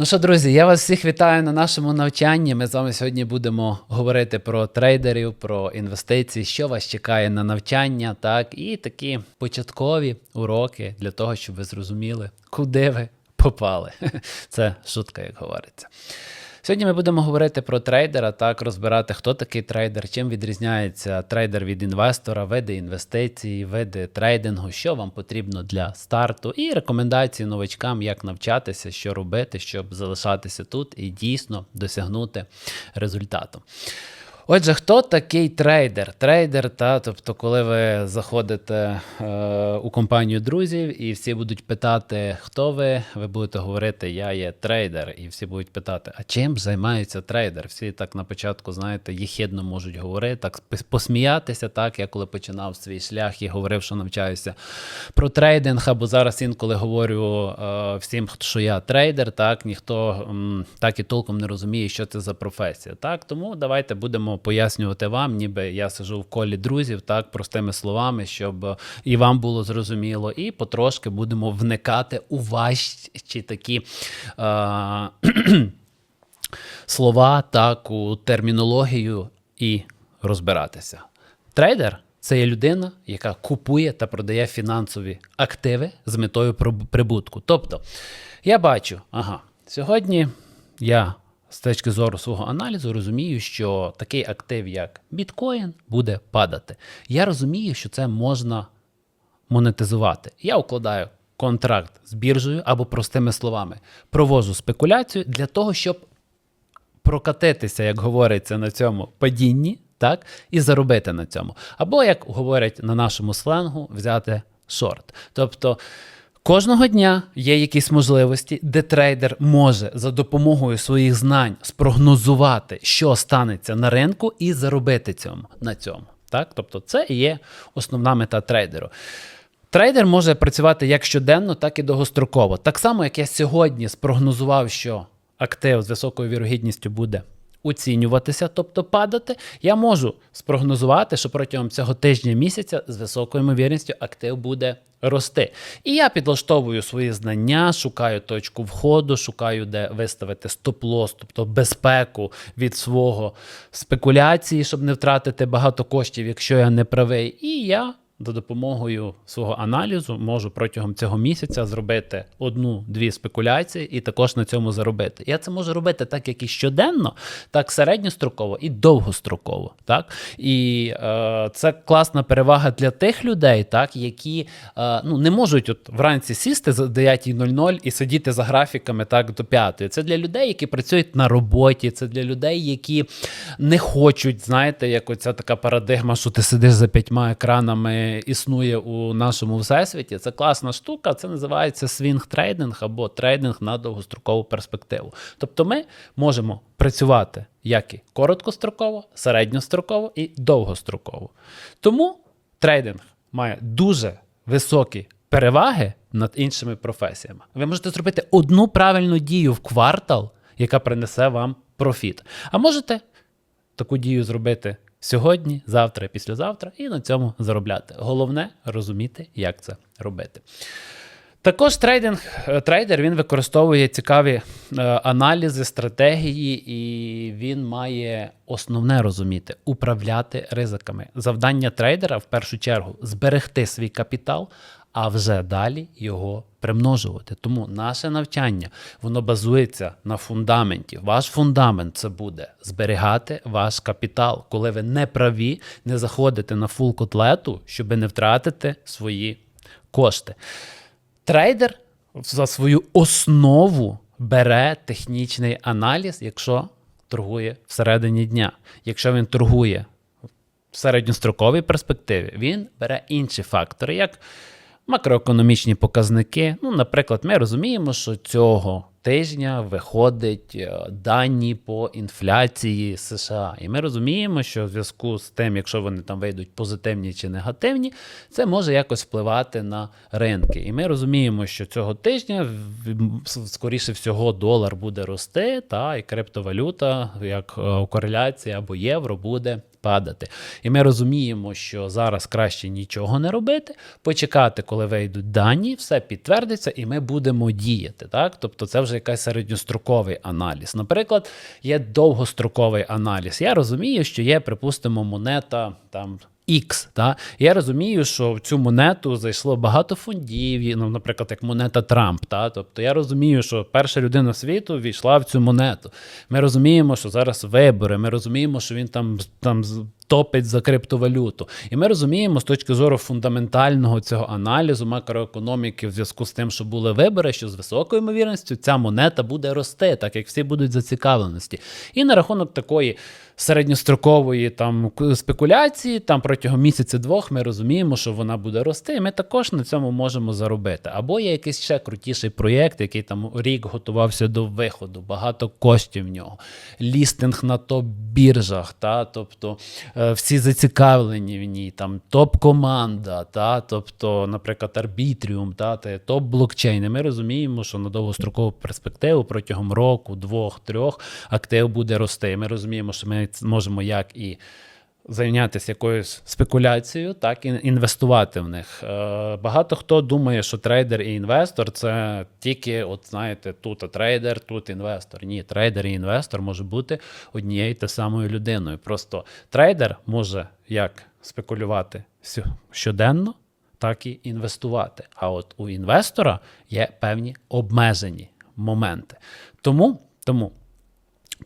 Ну що, друзі, я вас всіх вітаю на нашому навчанні. Ми з вами сьогодні будемо говорити про трейдерів, про інвестиції, що вас чекає на навчання, так, і такі початкові уроки для того, щоб ви зрозуміли, куди ви попали. Це шутка, як говориться. Сьогодні ми будемо говорити про трейдера, так розбирати, хто такий трейдер, чим відрізняється трейдер від інвестора, види інвестицій, види трейдингу, що вам потрібно для старту, і рекомендації новачкам, як навчатися, що робити, щоб залишатися тут і дійсно досягнути результату. Отже, хто такий трейдер? Трейдер, та, тобто, коли ви заходите е, у компанію друзів і всі будуть питати, хто ви, ви будете говорити, я є трейдер, і всі будуть питати, а чим займається трейдер? Всі так на початку, знаєте, єхідно можуть говорити, так посміятися. Так, я коли починав свій шлях і говорив, що навчаюся про трейдинг, або зараз інколи говорю е, всім, що я трейдер, так ніхто м, так і толком не розуміє, що це за професія. Так, тому давайте будемо пояснювати вам, ніби я сижу в колі друзів, так простими словами, щоб е, і вам було зрозуміло, і потрошки будемо вникати у ваші такі. Е, слова, так, у термінологію і розбиратися. Трейдер це є людина, яка купує та продає фінансові активи з метою прибутку. Тобто, я бачу, ага, сьогодні я з точки зору свого аналізу розумію, що такий актив, як біткоін, буде падати. Я розумію, що це можна монетизувати. Я укладаю контракт з біржею або простими словами, провожу спекуляцію для того, щоб прокатитися, як говориться на цьому падінні, так, і заробити на цьому. Або, як говорять на нашому сленгу, взяти шорт. Тобто кожного дня є якісь можливості, де трейдер може за допомогою своїх знань спрогнозувати, що станеться на ринку, і заробити цьому, на цьому. Так? Тобто, це і є основна мета трейдеру. Трейдер може працювати як щоденно, так і довгостроково. Так само, як я сьогодні спрогнозував, що актив з високою вірогідністю буде оцінюватися, тобто падати, я можу спрогнозувати, що протягом цього тижня місяця з високою ймовірністю актив буде рости. І я підлаштовую свої знання, шукаю точку входу, шукаю, де виставити стоп-лос, тобто безпеку від свого спекуляції, щоб не втратити багато коштів, якщо я не правий. І я за допомогою свого аналізу можу протягом цього місяця зробити одну-дві спекуляції і також на цьому заробити. Я це можу робити так, як і щоденно, так середньостроково і довгостроково. Так? І е, це класна перевага для тих людей, так, які е, ну, не можуть от вранці сісти за 9.00 і сидіти за графіками так до 5. Це для людей, які працюють на роботі, це для людей, які не хочуть, знаєте, як оця така парадигма, що ти сидиш за п'ятьма екранами, існує у нашому всесвіті. Це класна штука, це називається свінг трейдинг або трейдинг на довгострокову перспективу. Тобто ми можемо працювати як і короткостроково, середньостроково і довгостроково. Тому трейдинг має дуже високі переваги над іншими професіями. Ви можете зробити одну правильну дію в квартал, яка принесе вам профіт. А можете таку дію зробити сьогодні, завтра, післязавтра і на цьому заробляти. Головне розуміти, як це робити. Також трейдинг, е, трейдер він використовує цікаві е, аналізи, стратегії, і він має основне розуміти управляти ризиками. Завдання трейдера в першу чергу зберегти свій капітал, а вже далі його примножувати. Тому наше навчання воно базується на фундаменті. Ваш фундамент це буде зберігати ваш капітал, коли ви не праві, не заходите на фул котлету, щоб не втратити свої кошти. Трейдер за свою основу бере технічний аналіз, якщо торгує всередині дня. Якщо він торгує в середньостроковій перспективі, він бере інші фактори, як макроекономічні показники. Ну, наприклад, ми розуміємо, що цього тижня виходить е, дані по інфляції США. І ми розуміємо, що в зв'язку з тим, якщо вони там вийдуть позитивні чи негативні, це може якось впливати на ринки. І ми розуміємо, що цього тижня скоріше всього долар буде рости, та і криптовалюта, як е, у кореляції або євро, буде падати. І ми розуміємо, що зараз краще нічого не робити, почекати, коли вийдуть дані, все підтвердиться, і ми будемо діяти. Так? Тобто це вже якийсь середньостроковий аналіз. Наприклад, є довгостроковий аналіз. Я розумію, що є, припустимо, монета там. X, та я розумію, що в цю монету зайшло багато фондів, ну, наприклад, як монета Трамп. Та тобто я розумію, що перша людина світу війшла в цю монету. Ми розуміємо, що зараз вибори. Ми розуміємо, що він там там топить за криптовалюту. І ми розуміємо з точки зору фундаментального цього аналізу макроекономіки в зв'язку з тим, що були вибори, що з високою ймовірністю ця монета буде рости, так як всі будуть зацікавленості. І на рахунок такої середньострокової там спекуляції, там протягом місяця-двох ми розуміємо, що вона буде рости, і ми також на цьому можемо заробити. Або є якийсь ще крутіший проєкт, який там рік готувався до виходу, багато коштів в нього, лістинг на топ-біржах, та, тобто е, всі зацікавлені в ній, там топ-команда, та, тобто, наприклад, арбітріум, та, топ-блокчейни. Ми розуміємо, що на довгострокову перспективу протягом року, двох, трьох актив буде рости. Ми розуміємо, що ми можемо як і зайнятися якоюсь спекуляцією, так і інвестувати в них. Е, Багато хто думає, що трейдер і інвестор це тільки, от знаєте, тут трейдер, тут інвестор. Ні, трейдер і інвестор може бути однією та самою людиною. Просто трейдер може як спекулювати щоденно, так і інвестувати. А от у інвестора є певні обмежені моменти. Тому, тому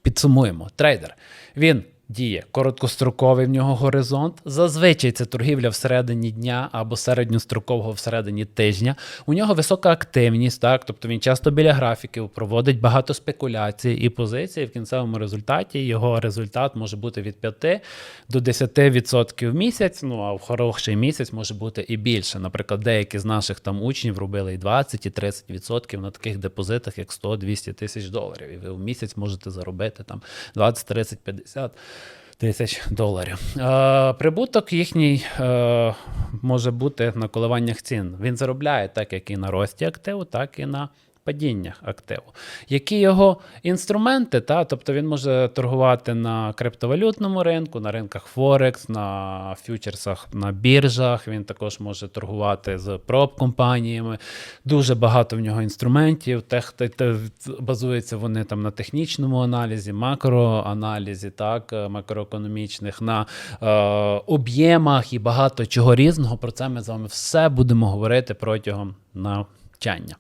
Підсумуємо, трейдер. Він діє короткостроковий в нього горизонт. Зазвичай це торгівля всередині дня або середньострокового всередині тижня. У нього висока активність, так, тобто він часто біля графіків проводить багато спекуляцій і позицій. В кінцевому результаті його результат може бути від 5 до 10% в місяць. Ну а в хороший місяць може бути і більше. Наприклад, деякі з наших там учнів робили і 20, і 30% на таких депозитах, як 100-200 тисяч доларів. І ви в місяць можете заробити там 20, 30, 50 тисяч доларів. Е, прибуток їхній е, може бути на коливаннях цін. Він заробляє так, як і на рості активу, так і на падіннях активу. Які його інструменти? Та? Тобто він може торгувати на криптовалютному ринку, на ринках Форекс, на фьючерсах на біржах. Він також може торгувати з проб-компаніями. Дуже багато в нього інструментів. Тех, те, те, базуються вони там на технічному аналізі, макроаналізі, так, е, макроекономічних, на е, об'ємах і багато чого різного. Про це ми з вами все будемо говорити протягом на навчання.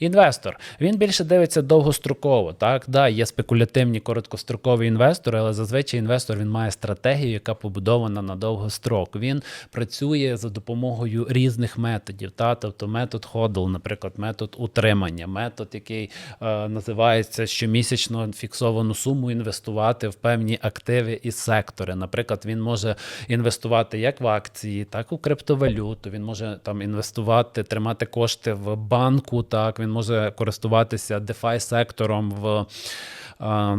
Інвестор він більше дивиться довгостроково. Так, да, є спекулятивні короткострокові інвестори, але зазвичай інвестор він має стратегію, яка побудована на довгострок. Він працює за допомогою різних методів. Та, тобто метод ходл, наприклад, метод утримання, метод, який е, називається щомісячно фіксовану суму інвестувати в певні активи і сектори. Наприклад, він може інвестувати як в акції, так у криптовалюту. Він може там інвестувати, тримати кошти в банку. Так він може користуватися DeFi сектором в е,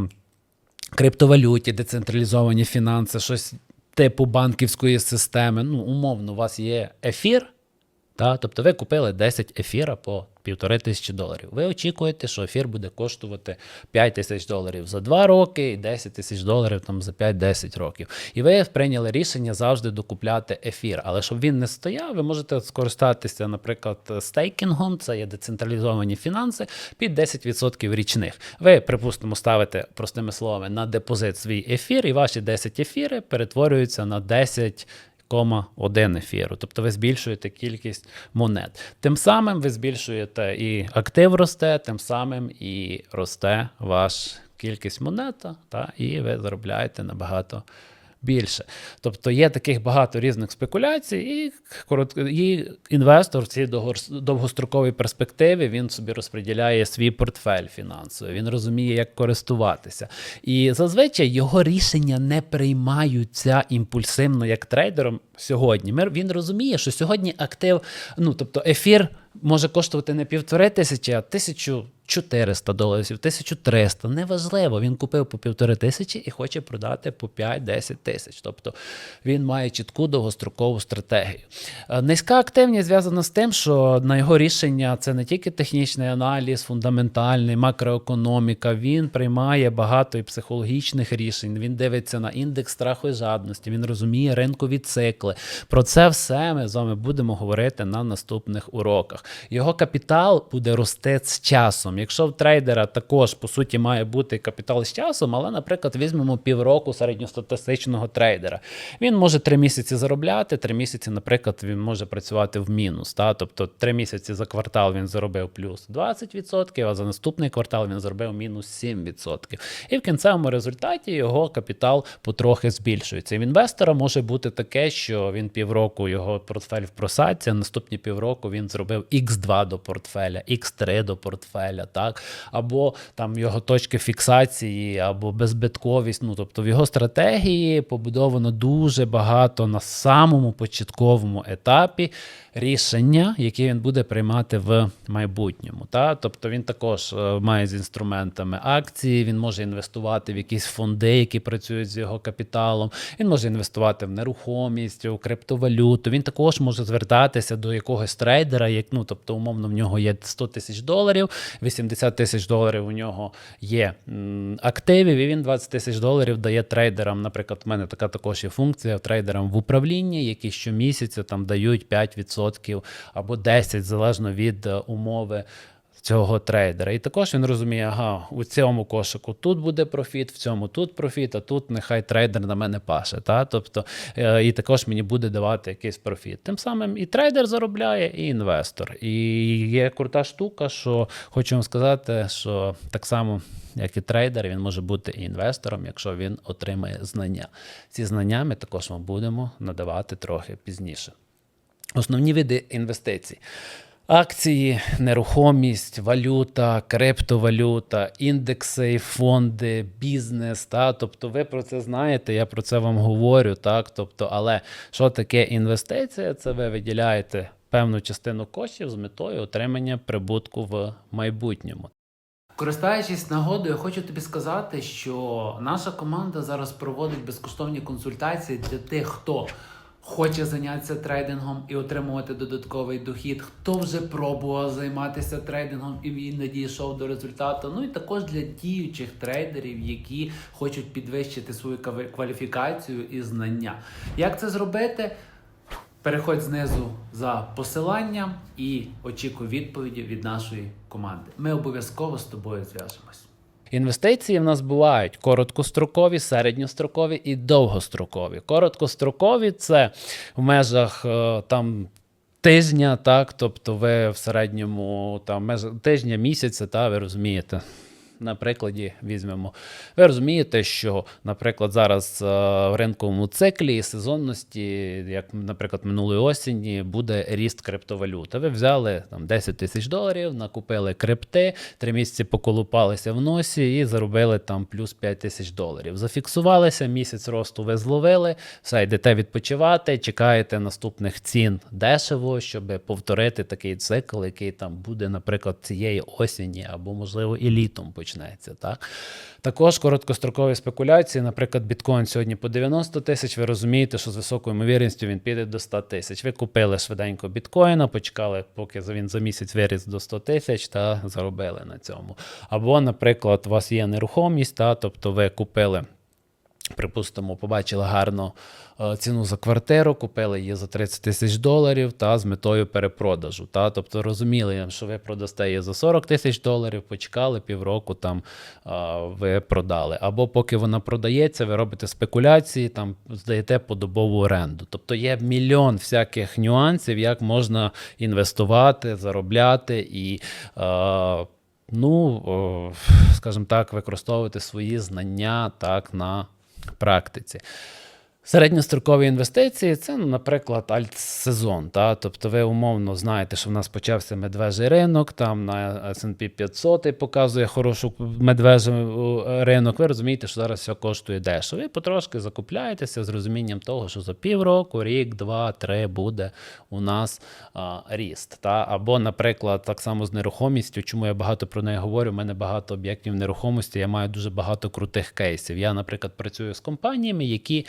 криптовалюті, децентралізовані фінанси, щось типу банківської системи. Ну, умовно, у вас є ефір. Та? Тобто ви купили 10 ефіра по півтори тисячі доларів. Ви очікуєте, що ефір буде коштувати 5 тисяч доларів за 2 роки і 10 тисяч доларів там, за 5-10 років. І ви прийняли рішення завжди докупляти ефір. Але щоб він не стояв, ви можете скористатися, наприклад, стейкінгом, це є децентралізовані фінанси, під 10% річних. Ви, припустимо, ставите простими словами на депозит свій ефір, і ваші 10 ефіри перетворюються на 10 один ефіру. Тобто ви збільшуєте кількість монет. Тим самим ви збільшуєте і актив росте, тим самим і росте ваш кількість монета, та, і ви заробляєте набагато більше. Тобто є таких багато різних спекуляцій, і, і інвестор в цій довгостроковій перспективі він собі розподіляє свій портфель фінансовий, він розуміє, як користуватися. І зазвичай його рішення не приймаються імпульсивно як трейдером сьогодні. Він розуміє, що сьогодні актив, ну тобто ефір може коштувати не півтори тисячі, а тисячу 400 доларів, 1300, неважливо. Він купив по півтори тисячі і хоче продати по 5-10 тисяч. Тобто він має чітку довгострокову стратегію. Е, Низька активність зв'язана з тим, що на його рішення це не тільки технічний аналіз, фундаментальний, макроекономіка. Він приймає багато і психологічних рішень. Він дивиться на індекс страху і жадності. Він розуміє ринкові цикли. Про це все ми з вами будемо говорити на наступних уроках. Його капітал буде рости з часом. Якщо в трейдера також по суті має бути капітал з часом, але, наприклад, візьмемо півроку середньостатистичного трейдера. Він може три місяці заробляти, три місяці, наприклад, він може працювати в мінус. Та? Тобто три місяці за квартал він заробив плюс 20%, а за наступний квартал він заробив мінус 7%. І в кінцевому результаті його капітал потрохи збільшується. І в інвестора може бути таке, що він півроку його портфель в а наступні півроку він зробив X2 до портфеля, X3 до портфеля, так? або там його точки фіксації, або безбитковість. Ну, тобто в його стратегії побудовано дуже багато на самому початковому етапі рішення, які він буде приймати в майбутньому. Та? Тобто він також е, має з інструментами акції, він може інвестувати в якісь фонди, які працюють з його капіталом, він може інвестувати в нерухомість, у криптовалюту. Він також може звертатися до якогось трейдера, як ну тобто, умовно, в нього є 100 тисяч доларів, 80 тисяч доларів у нього є активів, і він 20 тисяч доларів дає трейдерам. Наприклад, в мене така також є функція трейдерам в управлінні, які щомісяця там дають 5% або 10%, залежно від е, умови. Цього трейдера. І також він розуміє, ага, у цьому кошику тут буде профіт, в цьому тут профіт, а тут нехай трейдер на мене паше. Та? Тобто, е, і також мені буде давати якийсь профіт. Тим самим і трейдер заробляє, і інвестор. І є крута штука, що хочу вам сказати, що так само. Як і трейдер, він може бути і інвестором, якщо він отримає знання. Ці знання ми також вам будемо надавати трохи пізніше. Основні види інвестицій. Акції, нерухомість, валюта, криптовалюта, індекси, фонди, бізнес. Та? Тобто ви про це знаєте, я про це вам говорю. Так? Тобто, але що таке інвестиція? Це ви виділяєте певну частину коштів з метою отримання прибутку в майбутньому. Користаючись нагодою, хочу тобі сказати, що наша команда зараз проводить безкоштовні консультації для тих, хто хоче зайнятися трейдингом і отримувати додатковий дохід, хто вже пробував займатися трейдингом і він не дійшов до результату. Ну і також для діючих трейдерів, які хочуть підвищити свою кваліфікацію і знання. Як це зробити? Переходь знизу за посиланням і очікуй відповіді від нашої команди. Ми обов'язково з тобою зв'яжемось. Інвестиції в нас бувають короткострокові, середньострокові і довгострокові. Короткострокові це в межах е, там. Тижня, так, тобто ви в середньому там меж тижня, місяця, та ви розумієте. На прикладі візьмемо. Ви розумієте, що, наприклад, зараз е, в ринковому циклі сезонності, як, наприклад, минулої осені, буде ріст криптовалюти. Ви взяли там 10 тисяч доларів, накупили крипти, три місяці поколупалися в носі і заробили там плюс 5 тисяч доларів. Зафіксувалися, місяць росту ви зловили, все, йдете відпочивати, чекаєте наступних цін дешево, щоб повторити такий цикл, який там буде, наприклад, цієї осені або, можливо, і літом почнеться. Так? Також короткострокові спекуляції, наприклад, біткоін сьогодні по 90 тисяч. Ви розумієте, що з високою ймовірністю він піде до 100 тисяч. Ви купили швиденько біткоїна, почекали, поки він за місяць виріс до 100 тисяч та заробили на цьому. Або, наприклад, у вас є нерухомість, та, тобто ви купили. Припустимо, побачили гарну е, ціну за квартиру, купили її за 30 тисяч доларів та з метою перепродажу. Та? Тобто розуміли, що ви продасте її за 40 тисяч доларів, почекали півроку, там ви продали. Або поки вона продається, ви робите спекуляції, там здаєте подобову оренду. Тобто є мільйон всяких нюансів, як можна інвестувати, заробляти і. Ну, скажімо так, використовувати свої знання так на практиці. Середньострокові інвестиції це, ну, наприклад, альтсезон. Та? Тобто ви умовно знаєте, що в нас почався медвежий ринок, там на S&P 500 показує хорошу медвежий е, ринок. Ви розумієте, що зараз все коштує дешево. Ви потрошки закупляєтеся з розумінням того, що за півроку, рік, два, три буде у нас а, ріст. Та? Або, наприклад, так само з нерухомістю, чому я багато про неї говорю, у мене багато об'єктів нерухомості, я маю дуже багато крутих кейсів. Я, наприклад, працюю з компаніями, які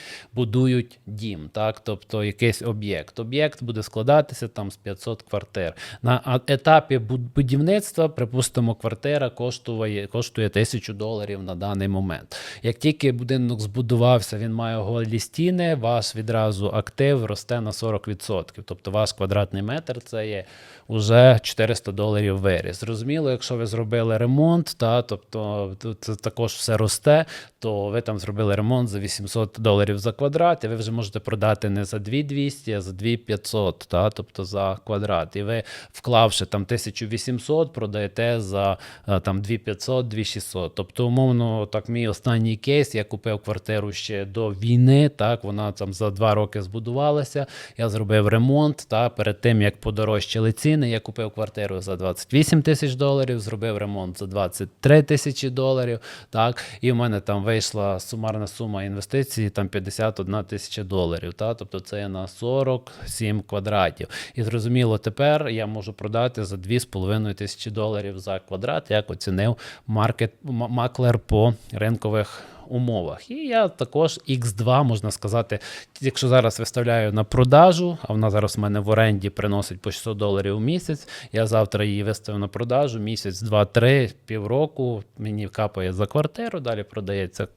будують дім, так, тобто якийсь об'єкт. Об'єкт буде складатися там з 500 квартир. На етапі будівництва, припустимо, квартира коштує, коштує тисячу доларів на даний момент. Як тільки будинок збудувався, він має голі стіни, ваш відразу актив росте на 40%. Тобто ваш квадратний метр це є вже 400 доларів виріс. Зрозуміло, якщо ви зробили ремонт, та, тобто тут також все росте, то ви там зробили ремонт за 800 доларів за квадрат, і ви вже можете продати не за 2200, а за 2500, та, тобто за квадрат. І ви, вклавши там 1800, продаєте за е, там 2500, 2600. Тобто, умовно, так, мій останній кейс, я купив квартиру ще до війни, так, вона там за два роки збудувалася, я зробив ремонт, та, перед тим, як подорожчали ціни, я купив квартиру за 28 тисяч доларів, зробив ремонт за 23 тисячі доларів, так, і в мене там вийшла сумарна сума інвестицій, там 51 тисяча доларів, та, тобто це є на 47 квадратів. І зрозуміло, тепер я можу продати за 2,5 тисячі доларів за квадрат, як оцінив маркет, маклер по ринкових умовах. І я також X2, можна сказати, якщо зараз виставляю на продажу, а вона зараз в мене в оренді приносить по 600 доларів у місяць. Я завтра її виставив на продажу, місяць, два, три, півроку. Мені капає за квартиру, далі продається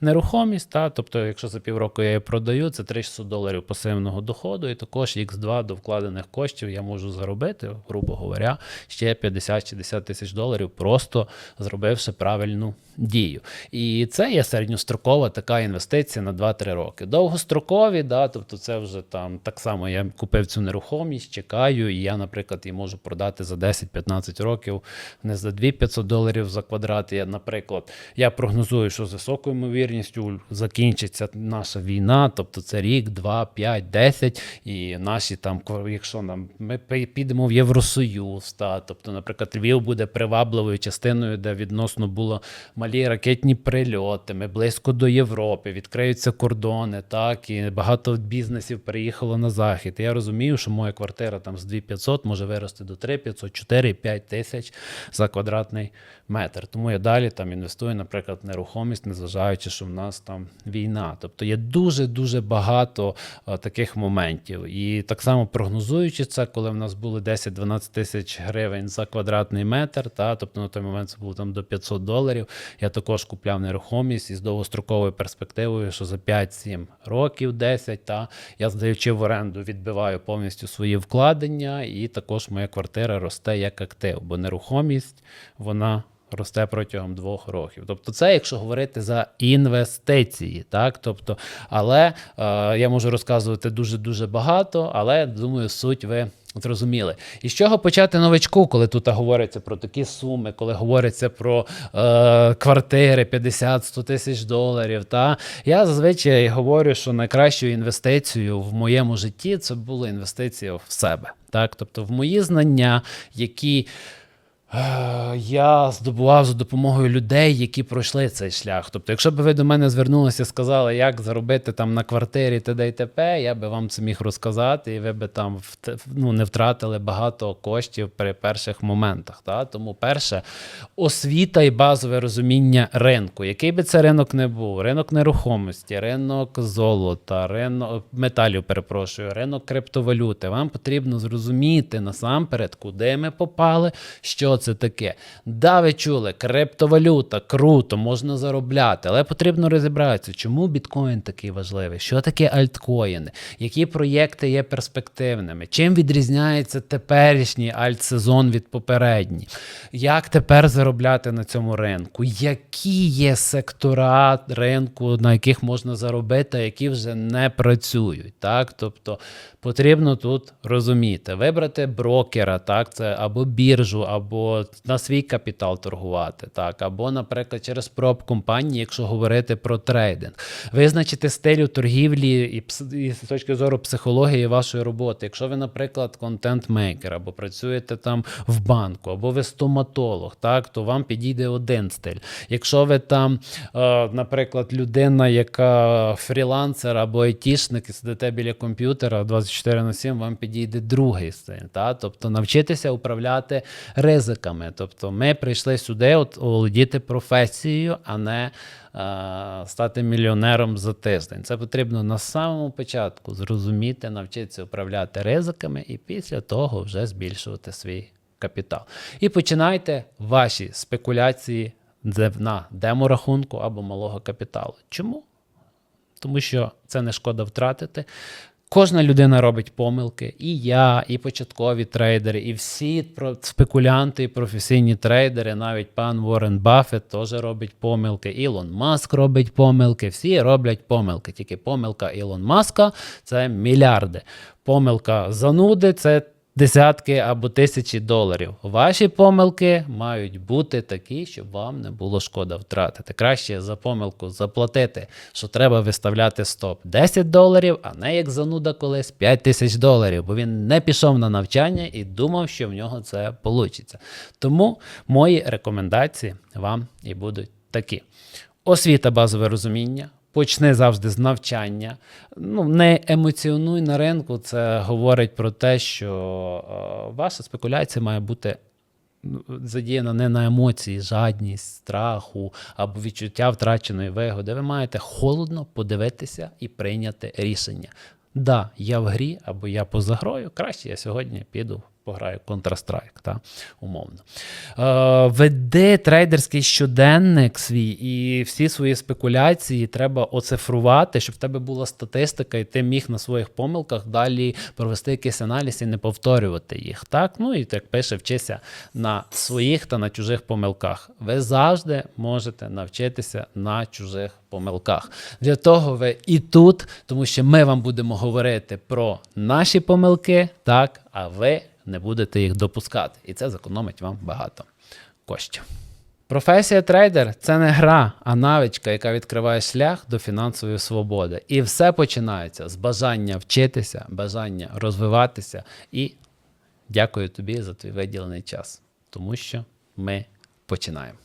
нерухомість. Та? Тобто, якщо за півроку я її продаю, це 300 доларів пасивного доходу, і також X2 до вкладених коштів я можу заробити, грубо говоря, ще 50-60 тисяч доларів, просто зробивши правильну дію. І це є середньострокова така інвестиція на 2-3 роки. Довгострокові, да, тобто це вже там так само я купив цю нерухомість, чекаю, і я, наприклад, її можу продати за 10-15 років, не за 2500 доларів за квадрат. Я, наприклад, я прогнозую, що з високою ймовірністю закінчиться наша війна, тобто це рік, 2, 5, 10, і наші там, якщо нам ми підемо в Євросоюз, та, тобто, наприклад, Львів буде привабливою частиною, де відносно було малі ракетні прильоти, ми близько до Європи, відкриються кордони, так, і багато бізнесів переїхало на захід. Я розумію, що моя квартира там з 2500 може вирости до 3500, 4, 5 тисяч за квадратний метр. Тому я далі там інвестую, наприклад, в нерухомість, незважаючи, що в нас там війна. Тобто є дуже-дуже багато таких моментів. І так само прогнозуючи це, коли в нас були 10-12 тисяч гривень за квадратний метр, та, тобто на той момент це було там до 500 доларів, я також купляв нерухомість із довгостроковою перспективою, що за 5-7 років, 10, та, я здаючи в оренду, відбиваю повністю свої вкладення, і також моя квартира росте як актив, бо нерухомість, вона росте протягом двох років. Тобто, це якщо говорити за інвестиції, так тобто, але е, я можу розказувати дуже дуже багато, але думаю, суть ви. Зрозуміли. І з чого почати новичку, коли тут говориться про такі суми, коли говориться про е, квартири 50-100 тисяч доларів. Та? Я зазвичай говорю, що найкращою інвестицією в моєму житті це була інвестиція в себе. Так? Тобто в мої знання, які Я здобував за допомогою людей, які пройшли цей шлях. Тобто, якщо б ви до мене звернулися і сказали, як заробити там на квартирі т.д. і т.п., я би вам це міг розказати, і ви би там ну, не втратили багато коштів при перших моментах. Та? Тому, перше, освіта і базове розуміння ринку. Який би це ринок не був: ринок нерухомості, ринок золота, ринок металів, перепрошую, ринок криптовалюти. Вам потрібно зрозуміти насамперед, куди ми попали, що це таке. Да, ви чули, криптовалюта, круто, можна заробляти, але потрібно розібратися, чому біткоін такий важливий, що таке альткоїни, які проєкти є перспективними, чим відрізняється теперішній альтсезон від попередніх, як тепер заробляти на цьому ринку, які є сектора ринку, на яких можна заробити, а які вже не працюють. Так? Тобто потрібно тут розуміти, вибрати брокера, так, це або біржу, або на свій капітал торгувати, так, або, наприклад, через проб компанії, якщо говорити про трейдинг, визначити стилю торгівлі і, і з точки зору психології вашої роботи. Якщо ви, наприклад, контент-мейкер, або працюєте там в банку, або ви стоматолог, так, то вам підійде один стиль. Якщо ви там, е, наприклад, людина, яка фрілансер або айтішник, і сидите біля комп'ютера 24 на 7, вам підійде другий стиль. Та? Тобто навчитися управляти ризиками. Тобто ми прийшли сюди от, володіти професією, а не е, стати мільйонером за тиждень. Це потрібно на самому початку зрозуміти, навчитися управляти ризиками і після того вже збільшувати свій капітал. І починайте ваші спекуляції на деморахунку або малого капіталу. Чому? Тому що це не шкода втратити. Кожна людина робить помилки, і я, і початкові трейдери, і всі спекулянти, і професійні трейдери, навіть пан Уоррен Баффет теж робить помилки. Ілон Маск робить помилки, всі роблять помилки. Тільки помилка Ілон Маска це мільярди. Помилка зануди це десятки або тисячі доларів. Ваші помилки мають бути такі, щоб вам не було шкода втратити. Краще за помилку заплатити, що треба виставляти стоп 10 доларів, а не як зануда колись 5 тисяч доларів, бо він не пішов на навчання і думав, що в нього це вийде. Тому мої рекомендації вам і будуть такі: освіта базове розуміння. Почни завжди з навчання. Ну, не емоціонуй на ринку. Це говорить про те, що е, ваша спекуляція має бути ну, задіяна не на емоції, жадність, страху або відчуття втраченої вигоди. Ви маєте холодно подивитися і прийняти рішення. Да, я в грі або я поза грою, краще я сьогодні піду пограю Counter-Strike, та, умовно. Е, веди трейдерський щоденник свій і всі свої спекуляції треба оцифрувати, щоб в тебе була статистика, і ти міг на своїх помилках далі провести якийсь аналіз і не повторювати їх. Так? Ну і як пише, вчися на своїх та на чужих помилках. Ви завжди можете навчитися на чужих помилках. Для того ви і тут, тому що ми вам будемо говорити про наші помилки, так, а ви не будете їх допускати. І це зекономить вам багато коштів. Професія трейдер це не гра, а навичка, яка відкриває шлях до фінансової свободи. І все починається з бажання вчитися, бажання розвиватися. І дякую тобі за твій виділений час, тому що ми починаємо.